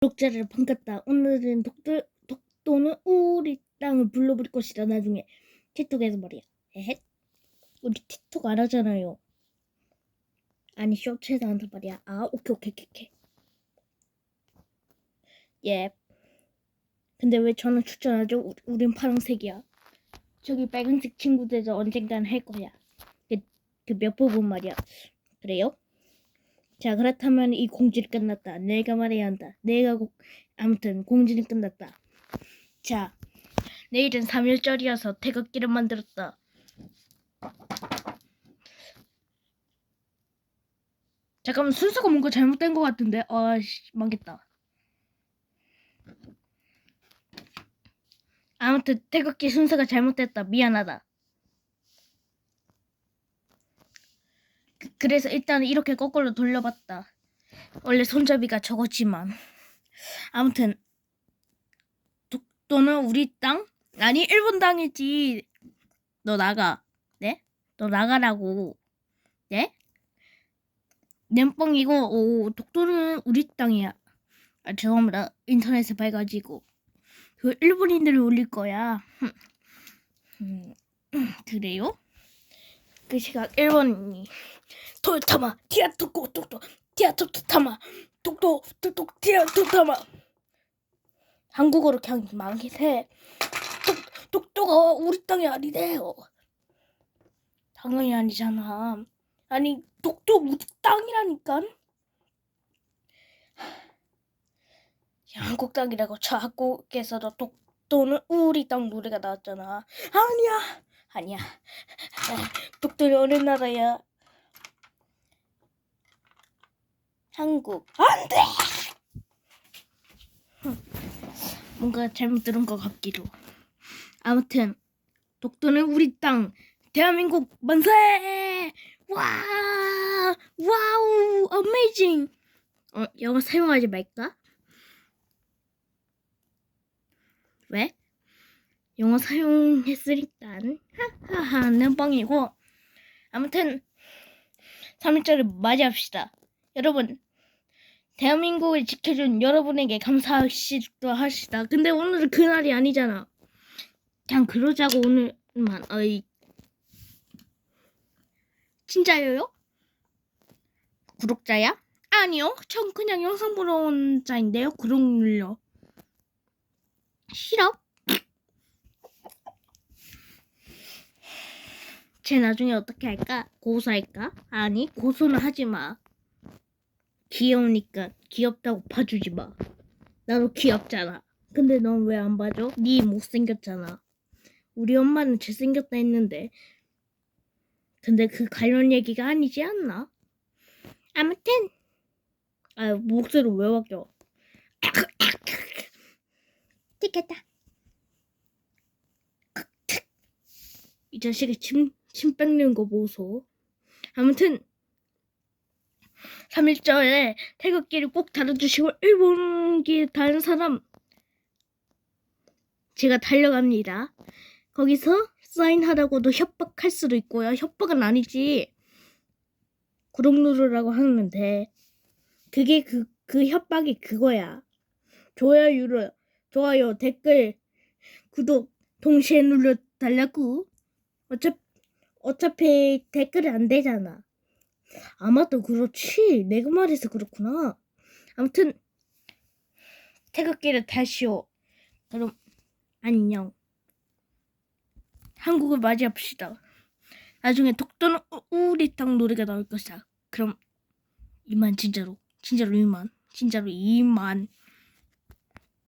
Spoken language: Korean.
독자를 반갑다. 오늘은 독도, 독도는 우리 땅을 불러버릴 것이다. 나중에 틱톡에서 말이야. 에헷. 우리 틱톡 안 하잖아요. 아니 쇼츠에서 한단 말이야. 아 오케이 오케이 오케이 오케이. 예. 근데 왜 저는 추천하죠? 우- 우린 파란색이야. 저기 빨간색 친구들도 언젠간 할 거야. 그 그 몇 부분 말이야. 그래요? 자 그렇다면 이 공지를 끝났다. 내가 말해야 한다. 내가 고... 아무튼 공지는 끝났다. 자 내일은 3일절이어서 태극기를 만들었다. 잠깐만 순서가 뭔가 잘못된 것 같은데 아씨 망겠다. 아무튼 태극기 순서가 잘못됐다. 미안하다. 그, 그래서 일단 이렇게 거꾸로 돌려봤다. 원래 손잡이가 저거지만 아무튼 독도는 우리 땅? 아니 일본 땅이지. 너 나가. 네? 너 나가라고. 네? 냄뻥이고 오, 독도는 우리 땅이야. 아 죄송합니다. 인터넷에 봐가지고 그 일본인들이 올릴 거야. 음, 그래요? 그 시각 일본이 토요타마 티아토코 독도 티아토토타마 독도 독도 티아토타마. 한국어로 그냥 망해 독, 독도가 우리 땅이 아니래요. 당연히 아니잖아. 아니 독도 우리 땅이라니까 한국 땅이라고 저 한국에서도 독도는 우리 땅 노래가 나왔잖아. 아니야 아니야. 독도는 어느 나라야 한국. 안 돼! 뭔가 잘못 들은 것 같기도. 아무튼 독도는 우리 땅 대한민국 만세! 와! 와우! 어메이징 어 영어 사용하지 말까? 왜? 영어 사용했으니까. 하하하 는 뻥이고. 아무튼 3일절을 맞이합시다 여러분 대한민국을 지켜준 여러분에게 감사하시도 하시다. 근데 오늘은 그날이 아니잖아. 그냥 그러자고 오늘만. 어이. 진짜요요? 구독자야? 아니요. 전 그냥 영상 보러 온 자인데요. 구독 눌러. 싫어? 쟤 나중에 어떻게 할까? 고소할까? 아니, 고소는 하지 마. 귀여우니까 귀엽다고 봐주지 마. 나도 귀엽잖아. 근데 넌 왜 안 봐줘? 네 못생겼잖아. 우리 엄마는 잘생겼다 했는데. 근데 그 관련 얘기가 아니지 않나? 아무튼 아 목소리 왜 바뀌어? 찍겠다. 이 자식이 침, 침 뺏는 거 보소. 아무튼 3일절에 태극기를 꼭 달아주시고 일본기 다른 사람 제가 달려갑니다. 거기서 사인하라고도 협박할 수도 있고요. 협박은 아니지. 구독 누르라고 하면 돼. 그게 그, 그 협박이 그거야. 좋아요, 좋아요, 댓글, 구독 동시에 눌러 달라고. 어차, 어차피 댓글이 안 되잖아. 아마도 그렇지. 내가 말해서 그렇구나. 아무튼 태극기를 다시오. 그럼 안녕. 한국을 맞이합시다. 나중에 독도는 우- 우리 땅 노래가 나올 것이다. 그럼 이만 진짜로 진짜로 이만 진짜로 이만